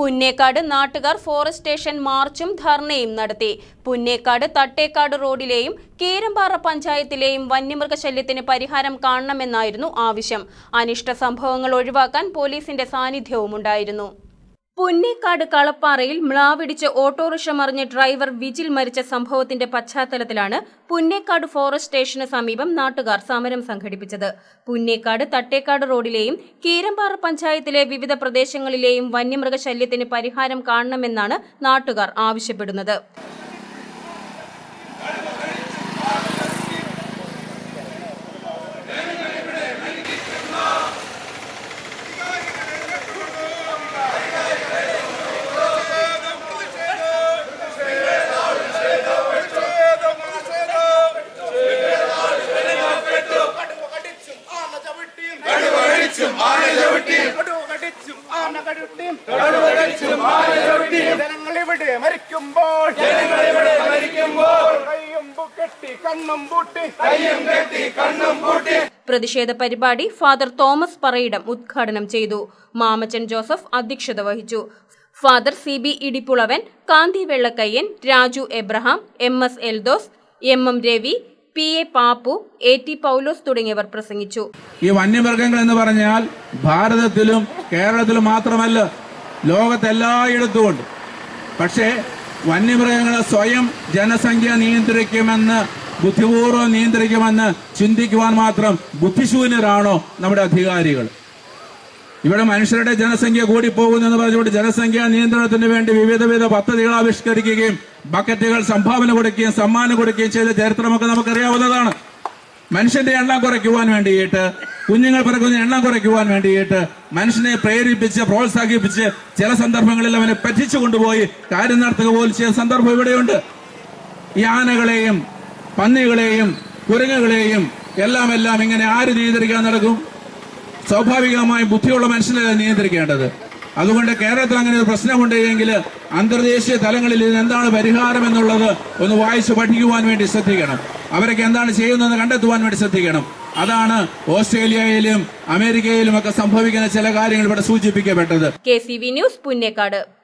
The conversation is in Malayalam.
പുന്നേക്കാട് നാട്ടുകാർ ഫോറസ്റ്റ് സ്റ്റേഷൻ മാർച്ചും ധർണയും നടത്തി. പുന്നേക്കാട് തട്ടേക്കാട് റോഡിലെയും കീരമ്പാറ പഞ്ചായത്തിലെയും വന്യമൃഗശല്യത്തിന് പരിഹാരം കാണണമെന്നായിരുന്നു ആവശ്യം. അനിഷ്ട സംഭവങ്ങൾ ഒഴിവാക്കാൻ പോലീസിന്റെ സാന്നിധ്യവുമുണ്ടായിരുന്നു. പുന്നേക്കാട് കളപ്പാറയിൽ മ്ലാവിടിച്ച് ഓട്ടോറിക്ഷ മറിഞ്ഞ് ഡ്രൈവർ വിജിൽ മരിച്ച സംഭവത്തിന്റെ പശ്ചാത്തലത്തിലാണ് പുന്നേക്കാട് ഫോറസ്റ്റ് സ്റ്റേഷന് സമീപം നാട്ടുകാർ സമരം സംഘടിപ്പിച്ചത്. പുന്നേക്കാട് തട്ടേക്കാട് റോഡിലെയും കീരമ്പാറ പഞ്ചായത്തിലെ വിവിധ പ്രദേശങ്ങളിലെയും വന്യമൃഗശല്യത്തിന് പരിഹാരം കാണണമെന്നാണ് നാട്ടുകാർ ആവശ്യപ്പെടുന്നത്. ഇവിടെ മരിക്കുമ്പോൾ കണ്ണും കണ്ണും പ്രതിഷേധ പരിപാടി ഫാദർ തോമസ് പറയിടം ഉദ്ഘാടനം ചെയ്തു. മാമച്ചൻ ജോസഫ് അധ്യക്ഷത വഹിച്ചു. Father C B Idippulavan Kanthi Vellakkayyan Raju Abraham M S Eldhose M M Ravi P A Pappu A T Paulose തുടങ്ങിയവർ പ്രസംഗിച്ചു. ഈ വന്യമൃഗങ്ങൾ എന്ന് പറഞ്ഞാൽ ഭാരതത്തിലും കേരളത്തിലും മാത്രമല്ല ലോകത്തെല്ലായിടത്തും ഉണ്ട് പക്ഷേ വന്യമൃഗങ്ങളെ സ്വയം ജനസംഖ്യ നിയന്ത്രിക്കുമെന്ന് ബുദ്ധിപൂർവം നിയന്ത്രിക്കുമെന്ന് ചിന്തിക്കുവാൻ മാത്രം ബുദ്ധിശൂന്യരാണോ നമ്മുടെ അധികാരികൾ? ഇവിടെ മനുഷ്യരുടെ ജനസംഖ്യ കൂടിപ്പോകുന്നെന്ന് പറഞ്ഞുകൊണ്ട് ജനസംഖ്യാ നിയന്ത്രണത്തിന് വേണ്ടി വിവിധ വിധ പദ്ധതികൾ ആവിഷ്കരിക്കുകയും ബക്കറ്റുകൾ സംഭാവന കൊടുക്കുകയും സമ്മാനം കൊടുക്കുകയും ചെയ്ത ചരിത്രമൊക്കെ നമുക്കറിയാവുന്നതാണ്. മനുഷ്യന്റെ എണ്ണം കുറയ്ക്കുവാൻ വേണ്ടിയിട്ട് കുഞ്ഞുങ്ങൾ പിറക്കുന്ന എണ്ണം കുറയ്ക്കുവാൻ വേണ്ടിയിട്ട് മനുഷ്യനെ പ്രേരിപ്പിച്ച് പ്രോത്സാഹിപ്പിച്ച് ചില സന്ദർഭങ്ങളിൽ അവനെ പറ്റിച്ചു കൊണ്ടുപോയി കാര്യം നടത്തുക പോലും ചെയ്ത സന്ദർഭം ഇവിടെയുണ്ട്. ഈ ആനകളെയും പന്നികളെയും കുരങ്ങുകളെയും എല്ലാം എല്ലാം ഇങ്ങനെ ആര് നിയന്ത്രിക്കാൻ നടക്കും? സ്വാഭാവികമായും ബുദ്ധിയുള്ള മനുഷ്യനല്ല നിയന്ത്രിക്കേണ്ടത്? അതുകൊണ്ട് കേരളത്തിൽ അങ്ങനെ ഒരു പ്രശ്നമുണ്ട് എങ്കിൽ അന്തർദേശീയ തലങ്ങളിൽ ഇതിന് എന്താണ് പരിഹാരം എന്നുള്ളത് ഒന്ന് വായിച്ച് പഠിക്കുവാൻ വേണ്ടി ശ്രദ്ധിക്കണം. അവരൊക്കെ എന്താണ് ചെയ്യുന്നതെന്ന് കണ്ടെത്തുവാൻ വേണ്ടി ശ്രദ്ധിക്കണം. അതാണ് ഓസ്ട്രേലിയയിലും അമേരിക്കയിലും ഒക്കെ സംഭവിക്കുന്ന ചില കാര്യങ്ങൾ ഇവിടെ സൂചിപ്പിക്കപ്പെട്ടത്. K C V news Punnekkad.